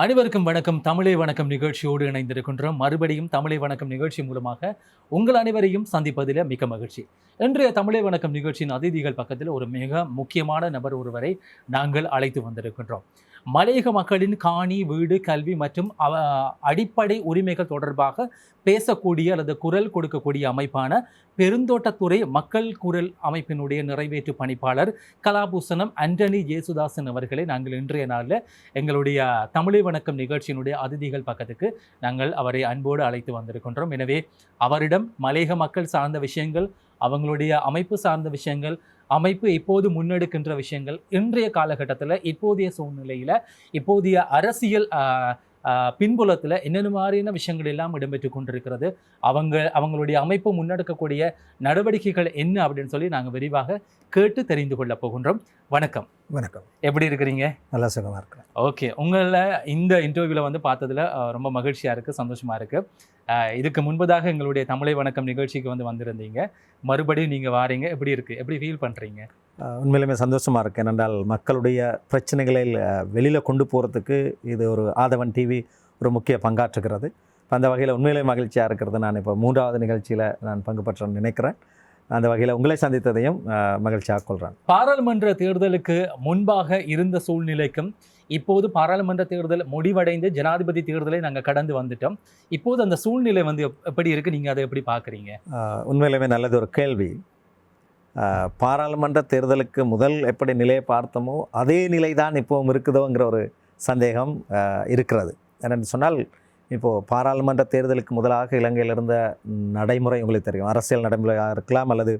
அனைவருக்கும் வணக்கம். தமிழே வணக்கம் நிகழ்ச்சியோடு இணைந்திருக்கின்றோம். மறுபடியும் தமிழே வணக்கம் நிகழ்ச்சி மூலமாக உங்கள் அனைவரையும் சந்திப்பதில் மிக்க மகிழ்ச்சி. இன்றைய தமிழே வணக்கம் நிகழ்ச்சியின் அதிதிகள் பக்கத்தில் ஒரு மிக முக்கியமான நபர் ஒருவரை நாங்கள் அழைத்து வந்திருக்கின்றோம். மலையக மக்களின் காணி வீடு கல்வி மற்றும் அவ அடிப்படை உரிமைகள் தொடர்பாக பேசக்கூடிய அல்லது குரல் கொடுக்கக்கூடிய அமைப்பான பெருந்தோட்டத்துறை மக்கள் குரல் அமைப்பினுடைய நிறைவேற்று பணிப்பாளர் கலாபூசணம் அண்டனி ஜேசுதாசன் அவர்களை. நாங்கள் இன்றைய நாளில் எங்களுடைய தமிழை வணக்கம் நிகழ்ச்சியினுடைய அதிதிகள் பக்கத்துக்கு நாங்கள் அவரை அன்போடு அழைத்து வந்திருக்கின்றோம். எனவே அவரிடம் மலையக மக்கள் சார்ந்த விஷயங்கள் அவங்களுடைய அமைப்பு சார்ந்த விஷயங்கள் அமைப்பு இப்போது முன்னெடுக்கின்ற விஷயங்கள் இன்றைய காலகட்டத்தில் இப்போதைய சூழ்நிலையில் இப்போதைய அரசியல் பின்புலத்தில் என்னென்ன மாதிரியான விஷயங்கள் எல்லாம் இடம்பெற்று கொண்டிருக்கிறது அவங்க அவங்களுடைய அமைப்பு முன்னெடுக்கக்கூடிய நடவடிக்கைகள் என்ன அப்படின்னு சொல்லி நாங்கள் விரிவாக கேட்டு தெரிந்து கொள்ளப் போகின்றோம். வணக்கம். வணக்கம். எப்படி இருக்கிறீங்க? நல்லா சுகமாக இருக்கிறேன். ஓகே. உங்களை இந்த இன்டர்வியூவில் வந்து பார்த்ததுல ரொம்ப மகிழ்ச்சியாக இருக்குது சந்தோஷமாக இருக்குது இதுக்கு முன்பதாக எங்களுடைய தமிழை வணக்கம் நிகழ்ச்சிக்கு வந்து வந்திருந்தீங்க. மறுபடியும் நீங்கள் வாரீங்க. எப்படி இருக்குது எப்படி ஃபீல் பண்ணுறீங்க உண்மையிலுமே சந்தோஷமாக இருக்கு. ஏனென்றால் மக்களுடைய பிரச்சனைகளை வெளியில் கொண்டு போகிறதுக்கு இது ஒரு ஆதவன் டிவி ஒரு முக்கிய பங்காற்றுகிறது. இப்ப அந்த வகையில் உண்மையிலே மகிழ்ச்சியாக இருக்கிறது நான் இப்போ மூன்றாவது நிகழ்ச்சியில் நான் பங்கு பெற்றேன்னு நினைக்கிறேன். அந்த வகையில் உங்களை சந்தித்ததையும் மகிழ்ச்சியாக கொள்கிறேன் பாராளுமன்ற தேர்தலுக்கு முன்பாக இருந்த சூழ்நிலைக்கும் இப்போது பாராளுமன்ற தேர்தல் முடிவடைந்து ஜனாதிபதி தேர்தலை நாங்கள் கடந்து வந்துட்டோம். இப்போது அந்த சூழ்நிலை வந்து எப்- எப்படி இருக்குது நீங்கள் அதை எப்படி பார்க்குறீங்க உண்மையிலுமே நல்லது ஒரு கேள்வி. பாராளுமன்ற தேர்தலுக்கு முதல் எப்படி நிலையை பார்த்தோமோ அதே நிலை தான் இப்போவும் இருக்குதோங்கிற ஒரு சந்தேகம் இருக்கிறது. என்னென்னு சொன்னால் இப்போது பாராளுமன்ற தேர்தலுக்கு முதலாக இலங்கையில் இருந்த நடைமுறை உங்களுக்கு தெரியும். அரசியல் நடைமுறையாக இருக்கலாம் அல்லது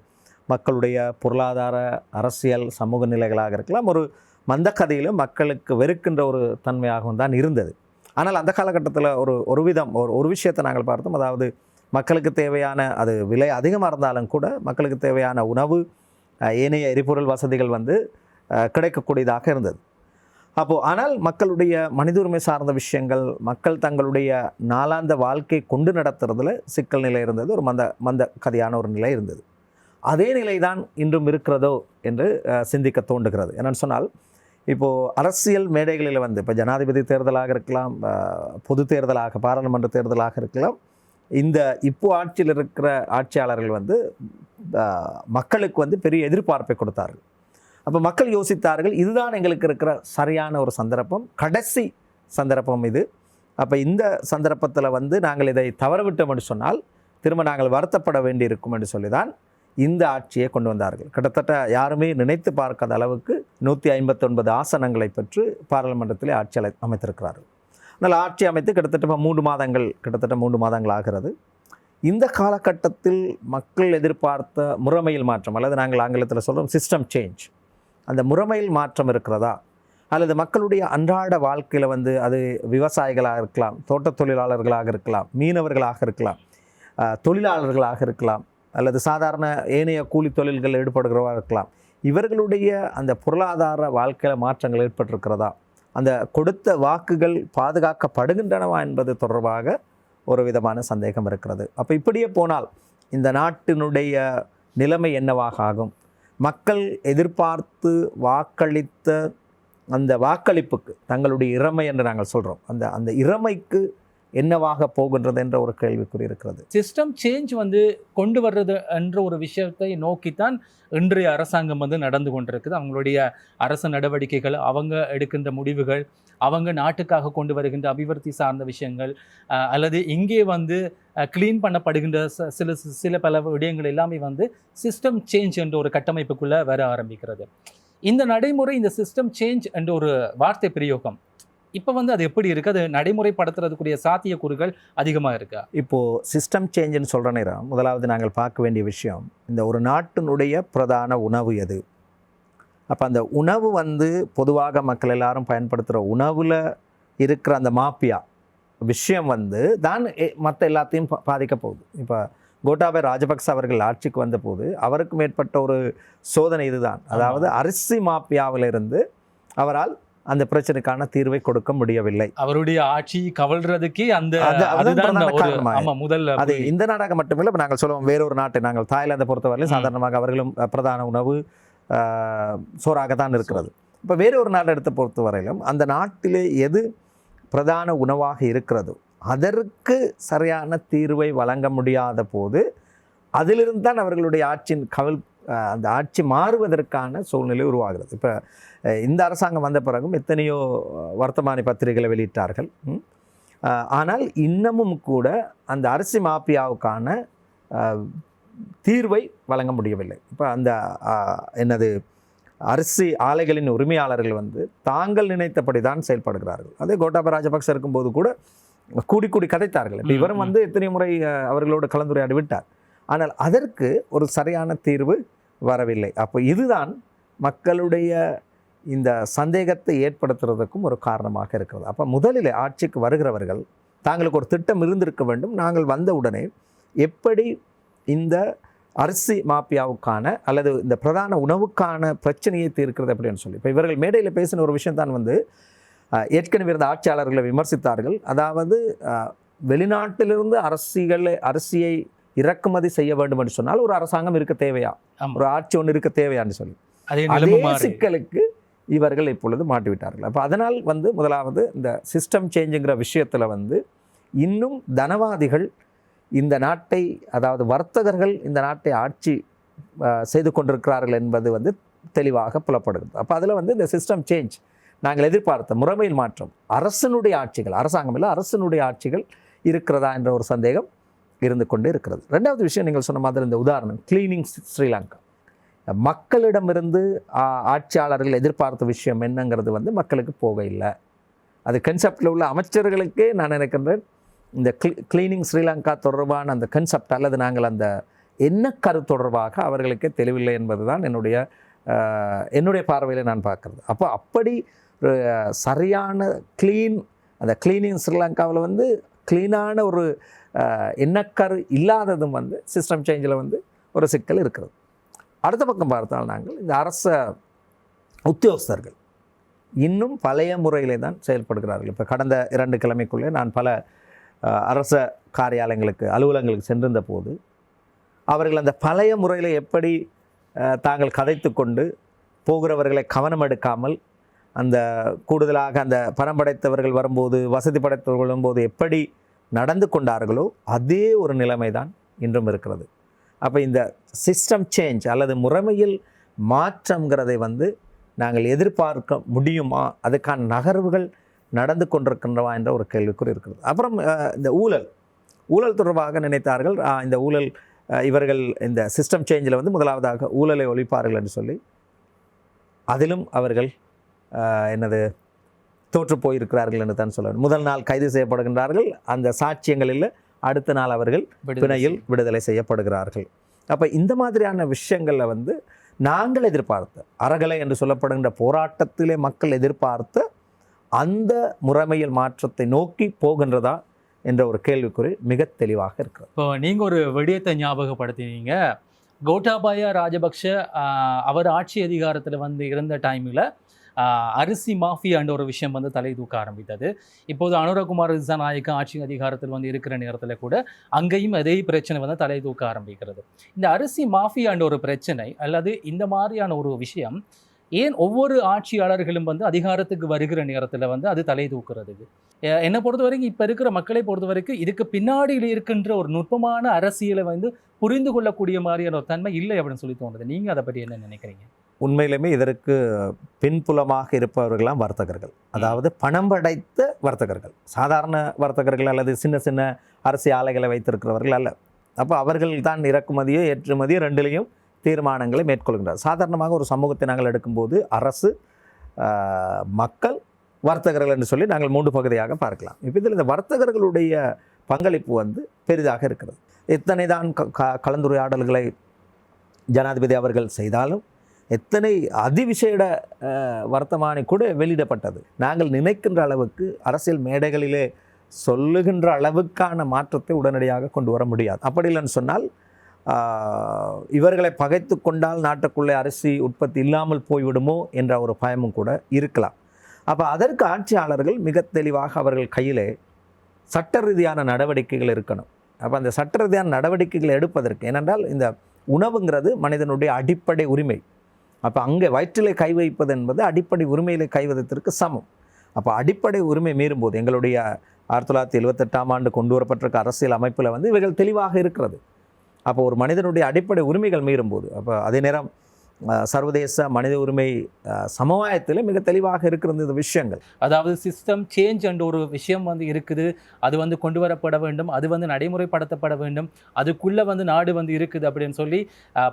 மக்களுடைய பொருளாதார அரசியல் சமூக நிலைகளாக இருக்கலாம். ஒரு மந்தக்கதையிலும் மக்களுக்கு வெறுக்கின்ற ஒரு தன்மையாகவும் தான் இருந்தது. ஆனால் அந்த காலகட்டத்தில் ஒரு ஒரு விதம் ஒரு ஒரு விஷயத்தை நாங்கள் பார்த்தோம். அதாவது மக்களுக்கு தேவையான அது விலை அதிகமாக இருந்தாலும் கூட மக்களுக்கு தேவையான உணவு ஏனைய எரிபொருள் வசதிகள் வந்து கிடைக்கக்கூடியதாக இருந்தது. அப்போது ஆனால் மக்களுடைய மனித உரிமை சார்ந்த விஷயங்கள் மக்கள் தங்களுடைய நாளாந்த வாழ்க்கை கொண்டு நடத்துறதுல சிக்கல் நிலை இருந்தது ஒரு மந்த மந்த கதையான ஒரு நிலை இருந்தது. அதே நிலை தான் இன்றும் இருக்கிறதோ என்று சிந்திக்க தோன்றுகிறது. என்னென்னு சொன்னால் இப்போது அரசியல் மேடைகளில் வந்து இப்போ ஜனாதிபதி தேர்தலாக இருக்கலாம் பொது தேர்தலாக பாராளுமன்ற தேர்தலாக இருக்கலாம் இந்த இப்போ ஆட்சியில் இருக்கிற ஆட்சியாளர்கள் வந்து மக்களுக்கு வந்து பெரிய எதிர்பார்ப்பை கொடுத்தார்கள். அப்போ மக்கள் யோசித்தார்கள் இதுதான் எங்களுக்கு இருக்கிற சரியான ஒரு சந்தர்ப்பம் கடைசி சந்தர்ப்பம் இது. அப்போ இந்த சந்தர்ப்பத்தில் வந்து நாங்கள் இதை தவறவிட்டோம் என்று சொன்னால் திரும்ப நாங்கள் வருத்தப்பட வேண்டியிருக்கும் என்று சொல்லி தான் இந்த ஆட்சியை கொண்டு வந்தார்கள். கிட்டத்தட்ட யாருமே நினைத்து பார்க்காத அளவுக்கு நூற்றி ஐம்பத்தொன்பது ஆசனங்களை பெற்று பாராளுமன்றத்திலே ஆட்சி அலை அமைத்திருக்கிறார்கள். அதனால் ஆட்சி அமைத்து கிட்டத்தட்ட இப்போ மூன்று மாதங்கள் கிட்டத்தட்ட மூன்று மாதங்கள் ஆகிறது. இந்த காலகட்டத்தில் மக்கள் எதிர்பார்த்த முறைமையில் மாற்றம் அல்லது நாங்கள் ஆங்கிலத்தில் சொல்கிறோம் சிஸ்டம் சேஞ்ச் அந்த முறைமையில் மாற்றம் இருக்கிறதா? அல்லது மக்களுடைய அன்றாட வாழ்க்கையில் வந்து அது விவசாயிகளாக இருக்கலாம் தோட்டத் தொழிலாளர்களாக இருக்கலாம் மீனவர்களாக இருக்கலாம் தொழிலாளர்களாக இருக்கலாம் அல்லது சாதாரண ஏனைய கூலி தொழில்கள் ஈடுபடுகிறவா இருக்கலாம். இவர்களுடைய அந்த பொருளாதார வாழ்க்கையில் மாற்றங்கள் ஏற்பட்டிருக்கிறதா? அந்த கொடுத்த வாக்குகள் பாதுகாக்கப்படுகின்றனவா என்பது தொடர்பாக ஒரு விதமான சந்தேகம் இருக்கிறது. அப்போ இப்படியே போனால் இந்த நாட்டினுடைய நிலைமை என்னவாக ஆகும்? மக்கள் எதிர்பார்த்து வாக்களித்த அந்த வாக்களிப்புக்கு தங்களுடைய இறமை என்று நாங்கள் சொல்கிறோம் அந்த அந்த இறமைக்கு என்னவாக போகின்றது என்ற ஒரு கேள்விக்குறி இருக்கிறது. சிஸ்டம் சேஞ்ச் வந்து கொண்டு வர்றது என்ற ஒரு விஷயத்தை நோக்கித்தான் இன்றைய அரசாங்கம் வந்து நடந்து கொண்டிருக்குது. அவங்களுடைய அரசு நடவடிக்கைகள் அவங்க எடுக்கின்ற முடிவுகள் அவங்க நாட்டுக்காக கொண்டு வருகின்ற அபிவிருத்தி சார்ந்த விஷயங்கள் அல்லது இங்கே வந்து க்ளீன் பண்ணப்படுகின்ற ச- சில சில பல விடயங்கள் எல்லாமே வந்து சிஸ்டம் சேஞ்ச் என்ற ஒரு கட்டமைப்புக்குள்ளே வர ஆரம்பிக்கிறது. இந்த நடைமுறை இந்த சிஸ்டம் சேஞ்ச் என்ற ஒரு வார்த்தை பிரயோகம் இப்போ வந்து அது எப்படி இருக்குது அது நடைமுறைப்படுத்துறதுக்குரிய சாத்தியக்கூறுகள் அதிகமாக இருக்கா? இப்போது சிஸ்டம் சேஞ்சுன்னு சொல்கிற நேரம் முதலாவது நாங்கள் பார்க்க வேண்டிய விஷயம் இந்த ஒரு நாட்டினுடைய பிரதான உணவு எது? அப்போ அந்த உணவு வந்து பொதுவாக மக்கள் எல்லாரும் பயன்படுத்துகிற உணவில் இருக்கிற அந்த மாப்பியா விஷயம் வந்து தான் மற்ற எல்லாத்தையும் பா- பாதிக்க போகுது. இப்போ கோட்டாபய ராஜபக்ச அவர்கள் ஆட்சிக்கு வந்தபோது அவருக்கு மேற்பட்ட ஒரு சோதனை இதுதான். அதாவது அரிசி மாப்பியாவிலிருந்து அவரால் அந்த பிரச்சனைக்கான தீர்வை கொடுக்க முடியவில்லை அவருடைய ஆட்சி கவல்றதுக்கே அந்த முதல்ல அது. இந்த நாடாக மட்டுமில்லை இப்போ நாங்கள் சொல்லுவோம் வேறொரு நாட்டை நாங்கள் தாய்லாந்தை பொறுத்தவரையிலும். சாதாரணமாக அவர்களும் பிரதான உணவு அஹ், சோறாகத்தான் இருக்கிறது இப்போ வேற ஒரு நாட்டை எடுத்து பொறுத்தவரையிலும் அந்த நாட்டிலே எது பிரதான உணவாக இருக்கிறதோ அதற்கு சரியான தீர்வை வழங்க முடியாத போது அதிலிருந்து தான் அவர்களுடைய ஆட்சியின் கவல் அந்த ஆட்சி மாறுவதற்கான சூழ்நிலை உருவாகிறது. இப்போ இந்த அரசாங்கம் வந்த பிறகும் எத்தனையோ வர்த்தமானி பத்திரிகைகளை வெளியிட்டார்கள். ஆனால் இன்னமும் கூட அந்த அரிசி மாஃபியாவுக்கான தீர்வை வழங்க முடியவில்லை. இப்போ அந்த என்னது அரிசி ஆலைகளின் உரிமையாளர்கள் வந்து தாங்கள் நினைத்தபடி தான் செயல்படுகிறார்கள். அதே கோட்டாபய ராஜபக்ச இருக்கும்போது கூட கூடி கூடி கதைத்தார்கள். இவரும். வந்து எத்தனை முறை அவர்களோடு கலந்துரையாடி விட்டார். ஆனால் அதற்கு ஒரு சரியான தீர்வு வரவில்லை. அப்போ இதுதான் மக்களுடைய இந்த சந்தேகத்தை ஏற்படுத்துறதுக்கும் ஒரு காரணமாக இருக்கிறது. அப்போ முதலில் ஆட்சிக்கு வருகிறவர்கள் தாங்களுக்கு ஒரு திட்டம் இருந்திருக்க வேண்டும். நாங்கள் வந்தவுடனே எப்படி இந்த அரிசி மாப்பியாவுக்கான அல்லது இந்த பிரதான உணவுக்கான பிரச்சனையை தீர்க்கிறது அப்படின்னு சொல்லி. இப்போ இவர்கள் மேடையில் பேசின ஒரு விஷயம் தான் வந்து ஏற்கனவே இருந்த ஆட்சியாளர்களை விமர்சித்தார்கள். அதாவது வெளிநாட்டிலிருந்து அரசிகளை அரிசியை இறக்குமதி செய்ய வேண்டும் என்று சொன்னால் ஒரு அரசாங்கம் இருக்க தேவையா. ஒரு ஆட்சி ஒன்று இருக்க தேவையான்னு சொல்லி. அதே சிக்கலுக்கு இவர்கள் இப்பொழுது மாட்டிவிட்டார்கள். அப்போ அதனால் வந்து முதலாவது இந்த சிஸ்டம் சேஞ்சுங்கிற விஷயத்தில் வந்து இன்னும் தனவாதிகள் இந்த நாட்டை அதாவது வர்த்தகர்கள் இந்த நாட்டை ஆட்சி செய்து கொண்டிருக்கிறார்கள் என்பது வந்து தெளிவாக புலப்படுகிறது. அப்போ அதில் வந்து இந்த சிஸ்டம் சேஞ்ச் நாங்கள் எதிர்பார்த்த முறைமையில் மாற்றம் அரசனுடைய ஆட்சிகள் அரசாங்கம் இல்லை அரசனுடைய ஆட்சிகள் இருக்கிறதா என்ற ஒரு சந்தேகம் இருந்து கொண்டு இருக்கிறது. ரெண்டாவது விஷயம் நீங்கள் சொன்ன மாதிரி இந்த உதாரணம் கிளீனிங் ஸ்ரீலங்கா மக்களிடமிருந்து ஆட்சியாளர்கள் எதிர்பார்த்த விஷயம் என்னங்கிறது வந்து மக்களுக்கு போக இல்லை அது கன்செப்டில் உள்ள அமைச்சர்களுக்கே நான் நினைக்கின்றேன் இந்த க்ளீ கிளீனிங் ஸ்ரீலங்கா தொடர்பான அந்த கன்செப்ட் அல்லது நாங்கள் அந்த என்ன கரு தொடர்பாக அவர்களுக்கே தெளிவில்லை என்பது தான் என்னுடைய என்னுடைய பார்வையில் நான் பார்க்குறது. அப்போ அப்படி ஒரு சரியான க்ளீன் அந்த க்ளீனிங் ஸ்ரீலங்காவில் வந்து க்ளீனான ஒரு எண்ணக்கரு இல்லாததும் வந்து சிஸ்டம் சேஞ்சில் வந்து ஒரு சிக்கல் இருக்கிறது. அடுத்த பக்கம் பார்த்தால் நாங்கள் இந்த அரச உத்தியோகஸ்தர்கள் இன்னும் பழைய முறையிலே தான் செயல்படுகிறார்கள். இப்போ கடந்த இரண்டு கிழமைக்குள்ளே நான் பல அரச காரியாலயங்களுக்கு அலுவலகங்களுக்கு சென்றிருந்த போது அவர்கள் அந்த பழைய முறையில் எப்படி தாங்கள் கதைத்து கொண்டு போகிறவர்களை கவனம் எடுக்காமல் அந்த கூடுதலாக அந்த பணம் படைத்தவர்கள் வரும்போது வசதி படைத்தவர்கள் வரும்போது எப்படி நடந்து கொண்டார்களோ அதே ஒரு நிலைமை தான் இன்றும் இருக்கிறது. அப்போ இந்த சிஸ்டம் சேஞ்ச் அல்லது முறைமையில் மாற்றங்கிறதை வந்து நாங்கள் எதிர்பார்க்க முடியுமா? அதுக்கான நகர்வுகள் நடந்து கொண்டிருக்கின்றவா என்ற ஒரு கேள்விக்குறி இருக்கிறது. அப்புறம் இந்த ஊழல். ஊழல் தொடர்பாக நினைத்தார்கள். இந்த ஊழல் இவர்கள் இந்த சிஸ்டம் சேஞ்சில் வந்து முதலாவதாக ஊழலை ஒழிப்பார்கள் என்று சொல்லி அதிலும் அவர்கள் என்னது தோற்று போயிருக்கிறார்கள் என்று தான் சொல்ல. முதல் நாள் கைது செய்யப்படுகின்றார்கள். அந்த சாட்சியங்களில் அடுத்த நாள் அவர்கள் பிணையில் விடுதலை செய்யப்படுகிறார்கள். அப்போ இந்த மாதிரியான விஷயங்களில் வந்து நாங்கள் எதிர்பார்த்த அறகலை என்று சொல்லப்படுகின்ற போராட்டத்திலே மக்கள் எதிர்பார்த்த அந்த முறைமையில் மாற்றத்தை நோக்கி போகின்றதா என்ற ஒரு கேள்விக்குறி மிக தெளிவாக இருக்கிறது. இப்போ நீங்க ஒரு விடயத்தை ஞாபகப்படுத்தினீங்க. கோட்டாபாய ராஜபக்ஷ அவர் ஆட்சி அதிகாரத்துல வந்து இருந்த டைம்ல அரிசி மாஃபியான்ற ஒரு விஷயம் வந்து தலை தூக்க ஆரம்பித்தது. இப்போது அனுரகுமார் திசாநாயக்க ஆட்சி அதிகாரத்தில் வந்து இருக்கிற நேரத்தில் கூட அங்கேயும் அதே பிரச்சனை வந்து தலை தூக்க ஆரம்பிக்கிறது. இந்த அரிசி மாஃபியான்ற ஒரு பிரச்சனை அல்லது இந்த மாதிரியான ஒரு விஷயம் ஏன் ஒவ்வொரு ஆட்சியாளர்களும் வந்து அதிகாரத்துக்கு வருகிற நேரத்தில் வந்து அது தலை தூக்குறதுக்கு என்னை பொறுத்த வரைக்கும் இப்போ இருக்கிற மக்களை பொறுத்த வரைக்கும் இதுக்கு பின்னாடியில் இருக்கின்ற ஒரு நுட்பமான அரசியலை வந்து புரிந்து கொள்ளக்கூடிய மாதிரியான ஒரு தன்மை இல்லை அப்படின்னு சொல்லி தோணுது. நீங்கள் அதை பற்றி என்ன நினைக்கிறீங்க? உண்மையிலுமே இதற்கு பின்புலமாக இருப்பவர்களாம் வர்த்தகர்கள். அதாவது பணம் படைத்த வர்த்தகர்கள். சாதாரண வர்த்தகர்கள் அல்லது சின்ன சின்ன அரசு ஆலைகளை வைத்திருக்கிறவர்கள் அல்ல. அப்போ அவர்கள் தான் இறக்குமதியோ ஏற்றுமதியோ ரெண்டுலேயும் தீர்மானங்களை மேற்கொள்கின்றனர் சாதாரணமாக ஒரு சமூகத்தை நாங்கள் எடுக்கும்போது அரசு மக்கள் வர்த்தகர்கள் என்று சொல்லி நாங்கள் மூன்று பகுதியாக பார்க்கலாம். இப்போ இதில் இந்த வர்த்தகர்களுடைய பங்களிப்பு வந்து பெரிதாக இருக்கிறது. எத்தனை தான் க- க- கலந்துரையாடல்களை ஜனாதிபதி அவர்கள் செய்தாலும் எத்தனை அதிவிசேட வர்த்தமானி கூட வெளியிடப்பட்டது. நாங்கள் நினைக்கின்ற அளவுக்கு அரசியல் மேடைகளிலே சொல்லுகின்ற அளவுக்கான மாற்றத்தை உடனடியாக கொண்டு வர முடியாது. அப்படி இல்லைன்னு சொன்னால் இவர்களை பகைத்து கொண்டால் நாட்டுக்குள்ளே அரிசி உற்பத்தி இல்லாமல் போய்விடுமோ என்ற ஒரு பயமும் கூட இருக்கலாம். அப்போ அதற்கு ஆட்சியாளர்கள் மிக தெளிவாக அவர்கள் கையிலே சட்ட ரீதியான நடவடிக்கைகள் இருக்கணும். அப்போ அந்த சட்ட ரீதியான நடவடிக்கைகளை எடுப்பதற்கு ஏனென்றால் இந்த உணவுங்கிறது மனிதனுடைய அடிப்படை உரிமை. அப்போ அங்கே வயிற்றிலே கை வைப்பது என்பது அடிப்படை உரிமையிலே கை வைப்பதற்கு சமம். அப்போ அடிப்படை உரிமை மீறும்போது எங்களுடைய ஆயிரத்தி தொள்ளாயிரத்தி எழுபத்தெட்டாம் ஆண்டு கொண்டு வரப்பட்டிருக்க அரசியல் அமைப்பில் வந்து இவைகள் தெளிவாக இருக்கிறது. அப்போ ஒரு மனிதனுடைய அடிப்படை உரிமைகள் மீறும்போது அப்போ அதே நேரம் சர்வதேச மனித உரிமை அஹ், சமவாயத்தில் மிக தெளிவாக இருக்கிறது இந்த விஷயங்கள். அதாவது சிஸ்டம் சேஞ்ச் என்ற ஒரு விஷயம் வந்து இருக்குது. அது வந்து கொண்டு வரப்பட வேண்டும். அது வந்து நடைமுறைப்படுத்தப்பட வேண்டும். அதுக்குள்ளே வந்து நாடு வந்து இருக்குது அப்படின்னு சொல்லி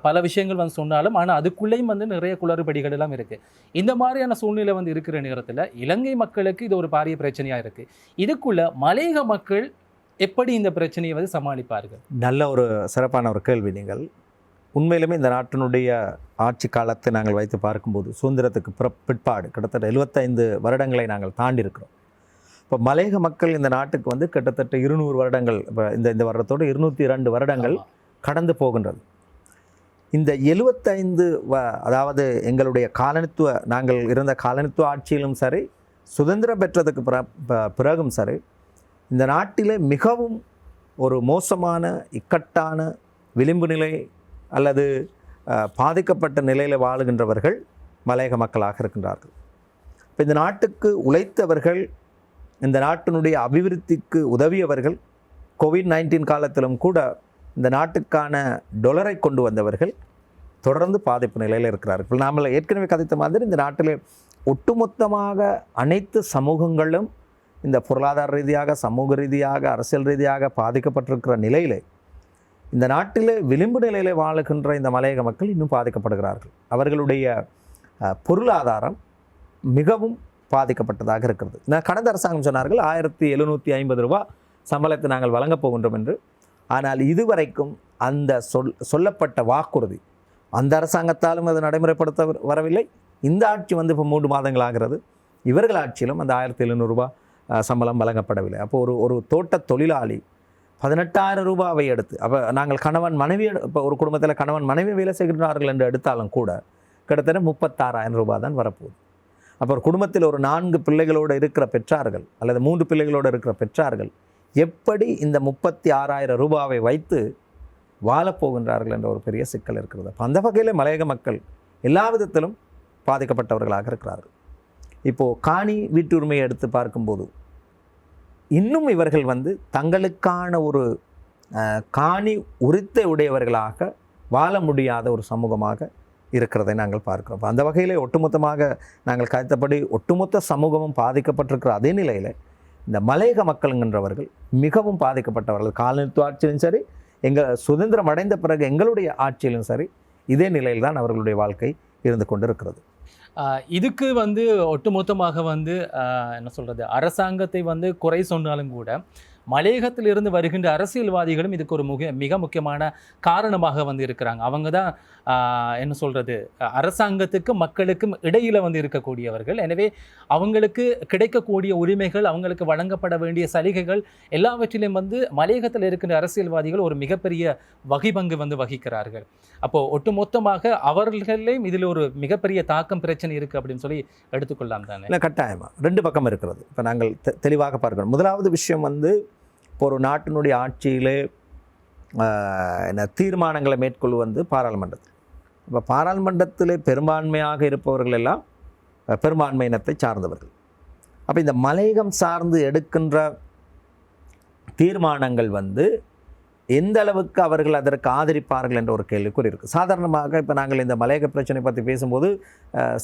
பல விஷயங்கள் வந்து சொன்னாலும் ஆனால் அதுக்குள்ளேயும் வந்து நிறைய குளறுபடிகள் எல்லாம் இருக்குது இந்த மாதிரியான சூழ்நிலை வந்து இருக்கிற நேரத்தில் இலங்கை மக்களுக்கு இது ஒரு பாரிய பிரச்சனையாக இருக்குது இதுக்குள்ள மலையக மக்கள் எப்படி இந்த பிரச்சனையை வந்து சமாளிப்பார்கள்? நல்ல ஒரு சிறப்பான ஒரு கேள்வி நீங்கள். உண்மையிலுமே இந்த நாட்டினுடைய ஆட்சி காலத்தை நாங்கள் வைத்து பார்க்கும்போது சுதந்திரத்துக்கு பிற பிற்பாடு கிட்டத்தட்ட எழுபத்தைந்து வருடங்களை நாங்கள் தாண்டி இருக்கிறோம் இப்போ மலையக மக்கள் இந்த நாட்டுக்கு வந்து கிட்டத்தட்ட இருநூறு வருடங்கள் இப்போ இந்த இந்த வருடத்தோடு இருநூற்றி இரண்டு வருடங்கள். கடந்து போகின்றது இந்த எழுபத்தைந்து வ அதாவது எங்களுடைய காலனித்துவ நாங்கள் இருந்த காலனித்துவ ஆட்சியிலும் சரி சுதந்திரம் பெற்றதுக்கு பிற பிறகும் சரி இந்த நாட்டிலே மிகவும் ஒரு மோசமான இக்கட்டான விளிம்பு நிலை அல்லது பாதிக்கப்பட்ட நிலையில் வாழுகின்றவர்கள் மலையக மக்களாக இருக்கின்றார்கள். இப்போ இந்த நாட்டுக்கு உழைத்தவர்கள் இந்த நாட்டினுடைய அபிவிருத்திக்கு உதவியவர்கள் கோவிட் நைன்டீன் காலத்திலும் கூட இந்த நாட்டுக்கான டொலரை கொண்டு வந்தவர்கள் தொடர்ந்து பாதிப்பு நிலையில் இருக்கிறார்கள். இப்போ ஏற்கனவே கதைத்த மாதிரி இந்த நாட்டில் ஒட்டுமொத்தமாக அனைத்து சமூகங்களும் இந்த பொருளாதார ரீதியாக சமூக ரீதியாக அரசியல் ரீதியாக பாதிக்கப்பட்டிருக்கிற நிலையிலே இந்த நாட்டில் விளிம்பு நிலையில் வாழுகின்ற இந்த மலையக மக்கள் இன்னும் பாதிக்கப்படுகிறார்கள். அவர்களுடைய பொருளாதாரம் மிகவும் பாதிக்கப்பட்டதாக இருக்கிறது. நான் கடந்த அரசாங்கம் சொன்னார்கள் ஆயிரத்தி எழுநூற்றி ஐம்பது ரூபா சம்பளத்தை நாங்கள் வழங்கப் போகின்றோம் என்று. ஆனால் இதுவரைக்கும் அந்த சொல் சொல்லப்பட்ட வாக்குறுதி அந்த அரசாங்கத்தாலும் அது நடைமுறைப்படுத்த வரவில்லை. இந்த ஆட்சி வந்து இப்போ மூன்று மாதங்கள் ஆகிறது. இவர்கள் ஆட்சியிலும் அந்த ஆயிரத்தி எழுநூறுபா சம்பளம் வழங்கப்படவில்லை. அப்போது ஒரு ஒரு தோட்ட தொழிலாளி பதினெட்டாயிரம் ரூபாவை எடுத்து அப்போ நாங்கள் கணவன் மனைவி இப்போ ஒரு குடும்பத்தில் கணவன் மனைவி வேலை செய்கின்றார்கள் என்று எடுத்தாலும் கூட கிட்டத்தட்ட முப்பத்தாறாயிரம் ரூபாய் தான் வரப்போகுது. அப்போ ஒரு குடும்பத்தில் ஒரு நான்கு பிள்ளைகளோடு இருக்கிற பெற்றார்கள் அல்லது மூன்று பிள்ளைகளோடு இருக்கிற பெற்றார்கள் எப்படி இந்த முப்பத்தி ஆறாயிரம் ரூபாவை வைத்து வாழப்போகின்றார்கள் என்ற ஒரு பெரிய சிக்கல் இருக்கிறது. அப்போ அந்த வகையில் மலையக மக்கள் எல்லா விதத்திலும் பாதிக்கப்பட்டவர்களாக இருக்கிறார்கள். இப்போது காணி வீட்டுரிமையை எடுத்து பார்க்கும்போது இன்னும் இவர்கள் வந்து தங்களுக்கான ஒரு காணி உரித்தை உடையவர்களாக வாழ முடியாத ஒரு சமூகமாக இருக்கிறதை நாங்கள் பார்க்கிறோம். அந்த வகையில் ஒட்டுமொத்தமாக நாங்கள் கருத்தபடி ஒட்டுமொத்த சமூகமும் பாதிக்கப்பட்டிருக்கிற அதே நிலையில் இந்த மலையக மக்களுங்கின்றவர்கள் மிகவும் பாதிக்கப்பட்டவர்கள். காலனித்துவ ஆட்சியிலும் சரி எங்கள் சுதந்திரம் அடைந்த பிறகு எங்களுடைய ஆட்சியிலும் சரி இதே நிலையில் தான் அவர்களுடைய வாழ்க்கை இருந்து கொண்டு இருக்கிறது இதுக்கு வந்து ஒட்டுமொத்தமாக வந்து என்ன சொல்றது அரசாங்கத்தை வந்து குறை சொன்னாலும் கூட மலையகத்திலிருந்து வருகின்ற அரசியல்வாதிகளும் இதுக்கு ஒரு முக மிக முக்கியமான காரணமாக வந்து இருக்கிறாங்க அவங்க தான் என்ன சொல்கிறது அரசாங்கத்துக்கும் மக்களுக்கும் இடையில் வந்து இருக்கக்கூடியவர்கள். எனவே அவங்களுக்கு கிடைக்கக்கூடிய உரிமைகள் அவங்களுக்கு வழங்கப்பட வேண்டிய சலுகைகள் எல்லாவற்றிலும் வந்து மலையகத்தில் இருக்கின்ற அரசியல்வாதிகள் ஒரு மிகப்பெரிய வகிபங்கு வந்து வகிக்கிறார்கள். அப்போது ஒட்டுமொத்தமாக அவர்களையும் இதில் ஒரு மிகப்பெரிய தாக்கம் பிரச்சனை இருக்குது அப்படின்னு சொல்லி எடுத்துக்கொள்ளலாம் தானே? இல்லை கட்டாயமாக ரெண்டு பக்கம் இருக்கிறது. இப்போ நாங்கள் தெ- தெளிவாக பார்க்கணும். முதலாவது விஷயம் வந்து ஒரு நாட்டினுடைய ஆட்சியிலே என்ன தீர்மானங்களை மேற்கொள்வது பாராளுமன்றத்தில். இப்போ பாராளுமன்றத்தில் பெரும்பான்மையாக இருப்பவர்கள் எல்லாம் பெரும்பான்மை இனத்தை சார்ந்தவர்கள். அப்போ இந்த மலையகம் சார்ந்து எடுக்கின்ற தீர்மானங்கள் வந்து எந்த அளவுக்கு அவர்கள் அதற்கு ஆதரிப்பார்கள் என்ற ஒரு கேள்விக்குறி இருக்குது சாதாரணமாக இப்போ நாங்கள் இந்த மலையக பிரச்சனை பற்றி பேசும்போது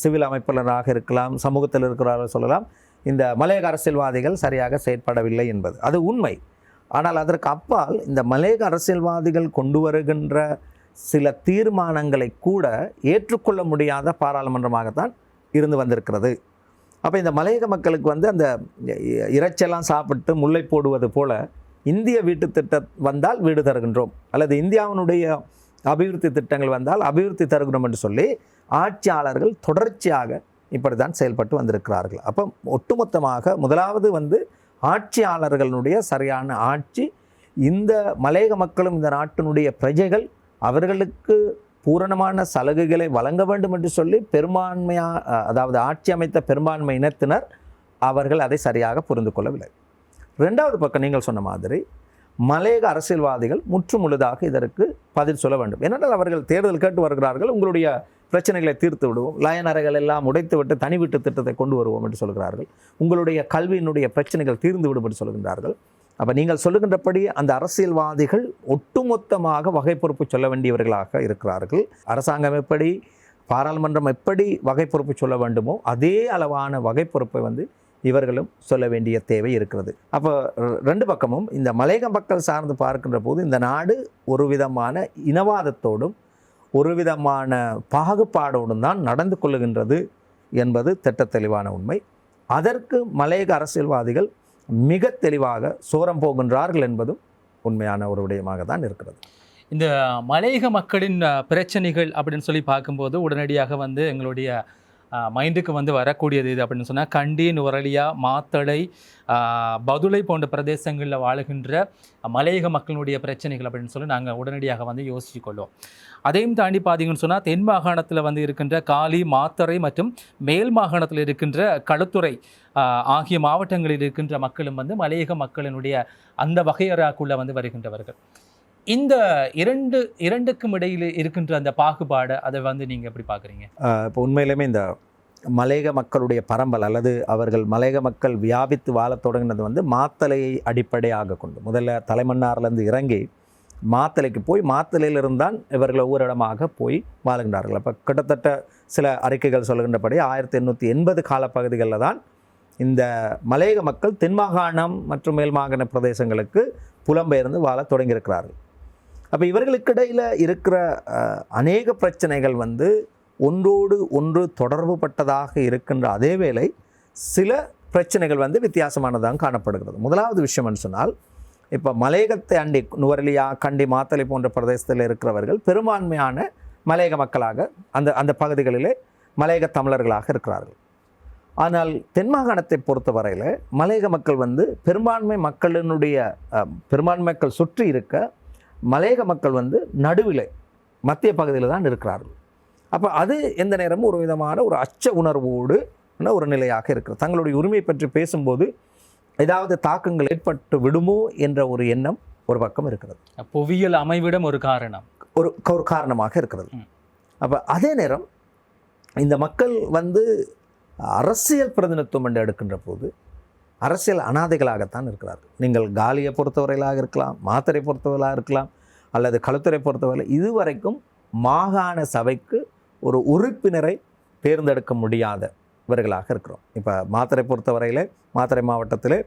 சிவில் அமைப்பாளராக இருக்கலாம் சமூகத்தில் இருக்கிறார்கள் சொல்லலாம் இந்த மலையக அரசியல்வாதிகள் சரியாக செயற்படவில்லை என்பது. அது உண்மை. ஆனால் அதற்கு அப்பால் இந்த மலையக அரசியல்வாதிகள் கொண்டு வருகின்ற சில தீர்மானங்களை கூட ஏற்றுக்கொள்ள முடியாத பாராளுமன்றமாகத்தான் இருந்து வந்திருக்கிறது. அப்போ இந்த மலையக மக்களுக்கு வந்து அந்த இ- இறைச்செல்லாம் சாப்பிட்டு முல்லை போடுவது போல இந்திய வீட்டு திட்டம் வந்தால் வீடு தருகின்றோம். அல்லது இந்தியாவினுடைய அபிவிருத்தி திட்டங்கள் வந்தால் அபிவிருத்தி தருகிறோம் என்று சொல்லி ஆட்சியாளர்கள் தொடர்ச்சியாக இப்படி தான் செயல்பட்டு வந்திருக்கிறார்கள். அப்போ ஒட்டுமொத்தமாக முதலாவது வந்து ஆட்சியாளர்களுடைய சரியான ஆட்சி இந்த மலையக மக்களும் இந்த நாட்டினுடைய பிரஜைகள் அவர்களுக்கு பூரணமான சலுகைகளை வழங்க வேண்டும் என்று சொல்லி பெரும்பான்மையா அதாவது ஆட்சி அமைத்த பெரும்பான்மை இனத்தினர் அவர்கள் அதை சரியாக புரிந்து கொள்ளவில்லை. ரெண்டாவது பக்கம் நீங்கள் சொன்ன மாதிரி மலையக அரசியல்வாதிகள் முற்று முழுதாக இதற்கு பதில் சொல்ல வேண்டும். ஏனென்றால் அவர்கள் தேர்தல் கேட்டு வருகிறார்கள் உங்களுடைய பிரச்சனைகளை தீர்த்து விடுவோம். லயனறைகள் எல்லாம் உடைத்துவிட்டு தனி திட்டத்தை கொண்டு வருவோம் என்று சொல்கிறார்கள். உங்களுடைய கல்வியினுடைய பிரச்சனைகள் தீர்ந்து விடும் என்று சொல்கின்றார்கள். அப்போ நீங்கள் சொல்லுகின்றபடி அந்த அரசியல்வாதிகள் ஒட்டுமொத்தமாக வகை பொறுப்பு சொல்ல வேண்டியவர்களாக இருக்கிறார்கள். அரசாங்கம் எப்படி பாராளுமன்றம் எப்படி வகை பொறுப்பு சொல்ல வேண்டுமோ அதே அளவான வகை பொறுப்பை வந்து இவர்களும் சொல்ல வேண்டிய தேவை இருக்கிறது. அப்போ ரெண்டு பக்கமும் இந்த மலையக மக்கள் சார்ந்து பார்க்கின்ற போது இந்த நாடு ஒரு விதமான இனவாதத்தோடும் ஒரு விதமான பாகுபாடோடும் தான் நடந்து கொள்ளுகின்றது என்பது திட்ட தெளிவான உண்மை. அதற்கு மலையக அரசியல்வாதிகள் மிக தெளிவாக சோரம் போகின்றார்கள் என்பதும் உண்மையான ஒரு விடயமாக தான் இருக்கிறது. இந்த மலையக மக்களின் பிரச்சனைகள் அப்படின்னு சொல்லி பார்க்கும்போது உடனடியாக வந்து எங்களுடைய மைண்டுக்கு வந்து வரக்கூடியது இது அப்படின்னு சொன்னால் கண்டி நுரலியா மாத்தளை பதுளை போன்ற பிரதேசங்களில் வாழுகின்ற மலையக மக்களுடைய பிரச்சனைகள் அப்படின்னு சொல்லி நாங்கள் உடனடியாக வந்து யோசிச்சு கொள்வோம். அதையும் தாண்டி பார்த்தீங்கன்னு சொன்னால் தென் மாகாணத்தில் வந்து இருக்கின்ற காலி மாத்தறை மற்றும் மேல் மாகாணத்தில் இருக்கின்ற களுத்துறை ஆகிய மாவட்டங்களில் இருக்கின்ற மக்களும் வந்து மலையக மக்களினுடைய அந்த வகையறாக்குள்ளே வந்து வருகின்றவர்கள். இந்த இரண்டு இரண்டுக்கும் இடையில் இருக்கின்ற அந்த பாகுபாடை அதை வந்து நீங்கள் எப்படி பார்க்குறீங்க? இப்போ உண்மையிலுமே இந்த மலையக மக்களுடைய பரம்பல் அல்லது அவர்கள் மலையக மக்கள் வியாபித்து வாழத் தொடங்கினது வந்து மாத்தலையை அடிப்படையாக கொண்டு. முதல்ல தலைமன்னார்லேருந்து இறங்கி மாத்தலைக்கு போய் மாத்தலையிலிருந்து தான் இவர்கள் ஒவ்வொரு இடமாக போய் வாழுகின்றார்கள். அப்போ கிட்டத்தட்ட சில அறிக்கைகள் சொல்கின்றபடி ஆயிரத்தி எண்ணூற்றி எண்பது காலப்பகுதிகளில் தான் இந்த மலையக மக்கள் தென்மாகாணம் மற்றும் மேல் மாகாண பிரதேசங்களுக்கு புலம்பெயர்ந்து வாழத் தொடங்கியிருக்கிறார்கள். அப்போ இவர்களுக்கிடையில் இருக்கிற அநேக பிரச்சனைகள் வந்து ஒன்றோடு ஒன்று தொடர்பு பட்டதாக இருக்கின்ற அதே வேளை சில பிரச்சனைகள் வந்து வித்தியாசமானதாக காணப்படுகிறது. முதலாவது விஷயம்னு சொன்னால் இப்போ மலையகத்தை அண்டி நுவரலியா கண்டி மாத்தலை போன்ற பிரதேசத்தில் இருக்கிறவர்கள் பெரும்பான்மையான மலையக மக்களாக அந்த அந்த பகுதிகளிலே மலையக தமிழர்களாக இருக்கிறார்கள். ஆனால் தென் மாகாணத்தை பொறுத்தவரையில் மலையக மக்கள் வந்து பெரும்பான்மை மக்களினுடைய பெரும்பான்மை மக்கள் சுற்றி இருக்க மலையக மக்கள் வந்து நடுவிலே மத்திய பகுதியில் தான் இருக்கிறார்கள். அப்போ அது எந்த நேரமும் ஒரு விதமான ஒரு அச்ச உணர்வோடு ஒரு நிலையாக இருக்கிறது. தங்களுடைய உரிமை பற்றி பேசும்போது ஏதாவது தாக்கங்கள் ஏற்பட்டு விடுமோ என்ற ஒரு எண்ணம் ஒரு பக்கம் இருக்கிறது. புவியியல் அமைவிடம் ஒரு காரணம். ஒரு ஒரு காரணமாக இருக்கிறது. அப்போ அதே நேரம் இந்த மக்கள் வந்து அரசியல் பிரதிநிதித்துவம் என்று எடுக்கின்ற போது அரசியல் அனாதைகளாகத்தான் இருக்கிறார்கள். நீங்கள் காலியை பொறுத்தவரையிலாக இருக்கலாம் மாத்தரை பொறுத்தவரையிலாக இருக்கலாம் அல்லது களத்துறை பொறுத்தவரை இதுவரைக்கும் மாகாண சபைக்கு ஒரு உறுப்பினரை தேர்ந்தெடுக்க முடியாத இவர்களாக இருக்கிறோம். இப்போ மாத்தரை பொறுத்தவரையில் மாத்தரை மாவட்டத்தில்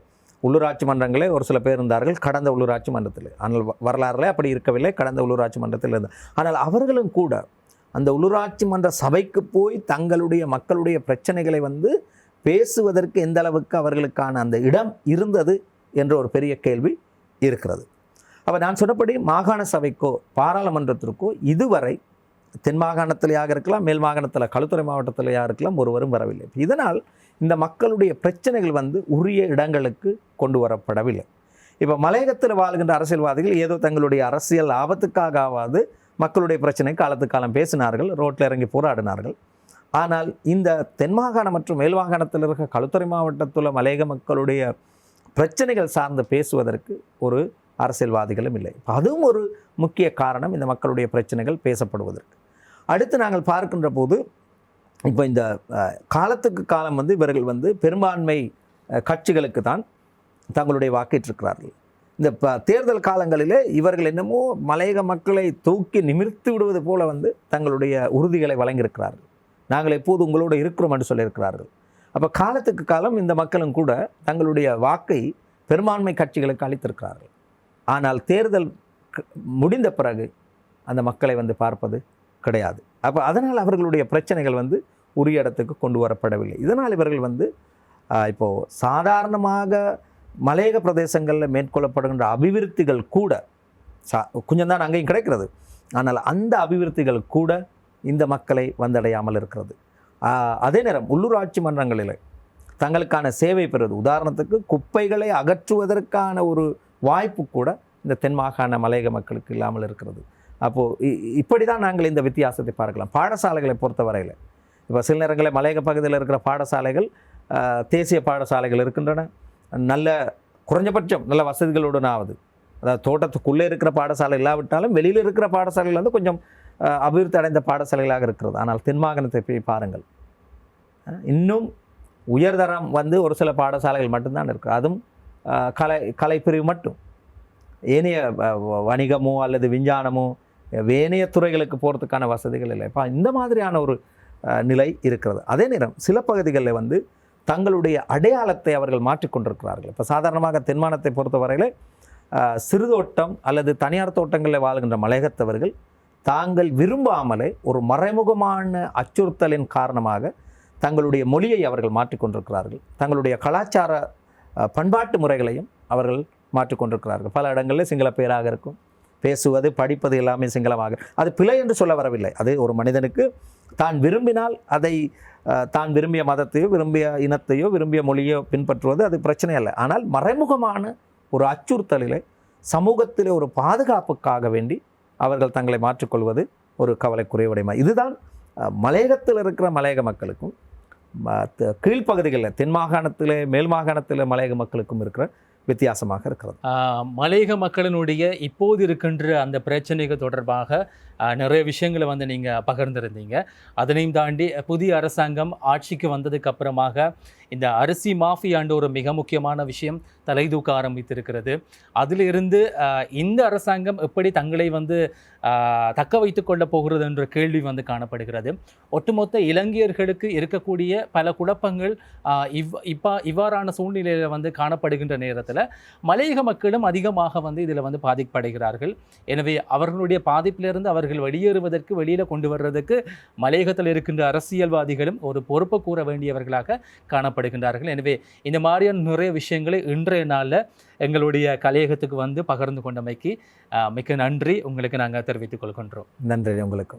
உள்ளூராட்சி மன்றங்களே ஒரு சில பேர் இருந்தார்கள் கடந்த உள்ளூராட்சி மன்றத்தில். ஆனால் வ- வரலாறுல அப்படி இருக்கவில்லை கடந்த உள்ளூராட்சி மன்றத்தில் இருந்த ஆனால் அவர்களும் கூட அந்த உள்ளூராட்சி மன்ற சபைக்கு போய் தங்களுடைய மக்களுடைய பிரச்சனைகளை வந்து பேசுவதற்கு எந்த அளவுக்கு அவர்களுக்கான அந்த இடம் இருந்தது என்ற ஒரு பெரிய கேள்வி இருக்கிறது. அப்போ நான் சொன்னபடி மாகாண சபைக்கோ பாராளுமன்றத்திற்கோ இதுவரை தென் மாகாணத்திலேயாக இருக்கலாம் மேல் மாகாணத்தில் களுத்துறை மாவட்டத்திலேயாக இருக்கலாம் ஒருவரும் வரவில்லை. இதனால் இந்த மக்களுடைய பிரச்சனைகள் வந்து உரிய இடங்களுக்கு கொண்டு வரப்படவில்லை. இப்போ மலையகத்தில் வாழ்கின்ற அரசியல்வாதிகள் ஏதோ தங்களுடைய அரசியல் ஆபத்துக்காகவாது மக்களுடைய பிரச்சனை காலத்து காலம் பேசினார்கள் ரோட்டில் இறங்கி போராடினார்கள். ஆனால் இந்த தென் மாகாணம் மற்றும் மேல் மாகாணத்தில் இருக்க களுத்துறை மாவட்டத்தில் மலையக மக்களுடைய பிரச்சனைகள் சார்ந்து பேசுவதற்கு ஒரு அரசியல்வாதிகளும் இல்லை. அதுவும் ஒரு முக்கிய காரணம் இந்த மக்களுடைய பிரச்சனைகள் பேசப்படுவதற்கு. அடுத்து நாங்கள் பார்க்கின்ற போது இப்போ இந்த காலத்துக்கு காலம் வந்து இவர்கள் வந்து பெரும்பான்மை கட்சிகளுக்கு தான் தங்களுடைய வாக்கிட்டிருக்கிறார்கள் இந்த ப தேர்தல் காலங்களிலே இவர்கள் என்னமோ மலையக மக்களை தூக்கி நிமிர்த்தி விடுவது போல வந்து தங்களுடைய உறுதிகளை வழங்கியிருக்கிறார்கள். நாங்கள் எப்போது உங்களோடு இருக்கிறோம் என்று சொல்லியிருக்கிறார்கள். அப்போ காலத்துக்கு காலம் இந்த மக்களும் கூட தங்களுடைய வாக்கை பெரும்பான்மை கட்சிகளுக்கு அளித்திருக்கிறார்கள். ஆனால் தேர்தல் க- முடிந்த பிறகு அந்த மக்களை வந்து பார்ப்பது கிடையாது. அப்போ அதனால் அவர்களுடைய பிரச்சனைகள் வந்து உரிய இடத்துக்கு கொண்டு வரப்படவில்லை. இதனால் இவர்கள் வந்து இப்போது சாதாரணமாக மலையக பிரதேசங்களில் மேற்கொள்ளப்படுகின்ற அபிவிருத்திகள் கூட சா கொஞ்சம் தான் அங்கேயும் கிடைக்கிறது. ஆனால் அந்த அபிவிருத்திகள் கூட இந்த மக்களை வந்தடையாமல் இருக்கிறது. அதே நேரம் உள்ளூராட்சி மன்றங்களில் தங்களுக்கான சேவை பெறுவது. உதாரணத்துக்கு குப்பைகளை அகற்றுவதற்கான ஒரு வாய்ப்பு கூட இந்த தென் மாகாண மலையக மக்களுக்கு இல்லாமல் இருக்கிறது. அப்போது இப்படி தான் நாங்கள் இந்த வித்தியாசத்தை பார்க்கலாம். பாடசாலைகளை பொறுத்தவரையில். இப்போ சில நேரங்களில் மலையக பகுதியில் இருக்கிற பாடசாலைகள் தேசிய பாடசாலைகள் இருக்கின்றன. நல்ல குறைஞ்சபட்சம் நல்ல வசதிகளுடன் ஆகுது அதாவது தோட்டத்துக்குள்ளே இருக்கிற பாடசாலை இல்லாவிட்டாலும் வெளியில் இருக்கிற பாடசாலைகள் வந்து கொஞ்சம் அபிவிருத்தி அடைந்த பாடசாலைகளாக இருக்கிறது. ஆனால் தென்மாகாணத்தை போய் பாருங்கள். இன்னும் உயர்தரம் வந்து ஒரு சில பாடசாலைகள் மட்டும்தான் இருக்குது அதுவும் கலை கலைப்பிரிவு மட்டும். ஏனைய வ- வணிகமோ அல்லது விஞ்ஞானமோ வேனைய துறைகளுக்கு போகிறதுக்கான வசதிகள் இல்லை. இப்போ இந்த மாதிரியான ஒரு நிலை இருக்கிறது. அதே நேரம் சில பகுதிகளில் வந்து தங்களுடைய அடையாளத்தை அவர்கள் மாற்றிக்கொண்டிருக்கிறார்கள் இப்போ சாதாரணமாக தென்மானத்தை பொறுத்தவரையில் சிறுதோட்டம் அல்லது தனியார் தோட்டங்களில் வாழ்கின்ற மலையகத்தவர்கள் தாங்கள் விரும்பாமலே ஒரு மறைமுகமான அச்சுறுத்தலின் காரணமாக தங்களுடைய மொழியை அவர்கள் மாற்றிக்கொண்டிருக்கிறார்கள் தங்களுடைய கலாச்சார பண்பாட்டு முறைகளையும் அவர்கள் மாற்றிக்கொண்டிருக்கிறார்கள் பல இடங்களில் சிங்கள பேராக இருக்கும். பேசுவது படிப்பது எல்லாமே சிங்களமாக. அது பிழை என்று சொல்ல வரவில்லை. அது ஒரு மனிதனுக்கு தான் விரும்பினால் அதை தான் விரும்பிய மதத்தையோ விரும்பிய இனத்தையோ விரும்பிய மொழியோ பின்பற்றுவது அது பிரச்சனை அல்ல. ஆனால் மறைமுகமான ஒரு அச்சுறுத்தலிலே சமூகத்திலே ஒரு பாதுகாப்புக்காக வேண்டி அவர்கள் தங்களை மாற்றிக்கொள்வது ஒரு கவலைக்குரிய விடயமா. இதுதான் மலையகத்தில் இருக்கிற மலையக மக்களுக்கும் கீழ்ப்பகுதிகளில் தென் மாகாணத்திலே மேல் மாகாணத்தில் மலையக மக்களுக்கும் இருக்கிற வித்தியாசமாக இருக்கிறது. மலையக மக்களினுடைய இப்போது இருக்கின்ற அந்த பிரச்சனைகள் தொடர்பாக நிறைய விஷயங்களை வந்து நீங்கள் பகிர்ந்திருந்தீங்க. அதனையும் தாண்டி புதிய அரசாங்கம் ஆட்சிக்கு வந்ததுக்கு அப்புறமாக இந்த அரிசி மாஃபியாண்டு ஒரு மிக முக்கியமான விஷயம் தலை தூக்க ஆரம்பித்திருக்கிறது. அதிலிருந்து இந்த அரசாங்கம் எப்படி தங்களை வந்து தக்க வைத்து கொள்ள போகிறது என்ற கேள்வி வந்து காணப்படுகிறது. ஒட்டுமொத்த இலங்கையர்களுக்கு இருக்கக்கூடிய பல குழப்பங்கள் இவ் இப்பா இவ்வாறான சூழ்நிலையில் வந்து காணப்படுகின்ற நேரத்தில் மலையக மக்களும் அதிகமாக வந்து இதில் வந்து பாதிப்படைகிறார்கள் எனவே அவர்களுடைய பாதிப்பிலிருந்து அவர்கள் வெளியேறுவதற்கு வெளியில் கொண்டு வர்றதுக்கு மலையகத்தில் இருக்கின்ற அரசியல்வாதிகளும் ஒரு பொறுப்பு கூற வேண்டியவர்களாக காணப்படுகின்றார்கள். எனவே இந்த மாதிரியான நிறைய விஷயங்களை இன்றைய நாளில் எங்களுடைய கலையகத்துக்கு வந்து பகிர்ந்து கொண்டமைக்கு மிக்க நன்றி. உங்களுக்கு நாங்கள் தெரிவித்துக் கொள்கின்றோம். நன்றி உங்களுக்கு.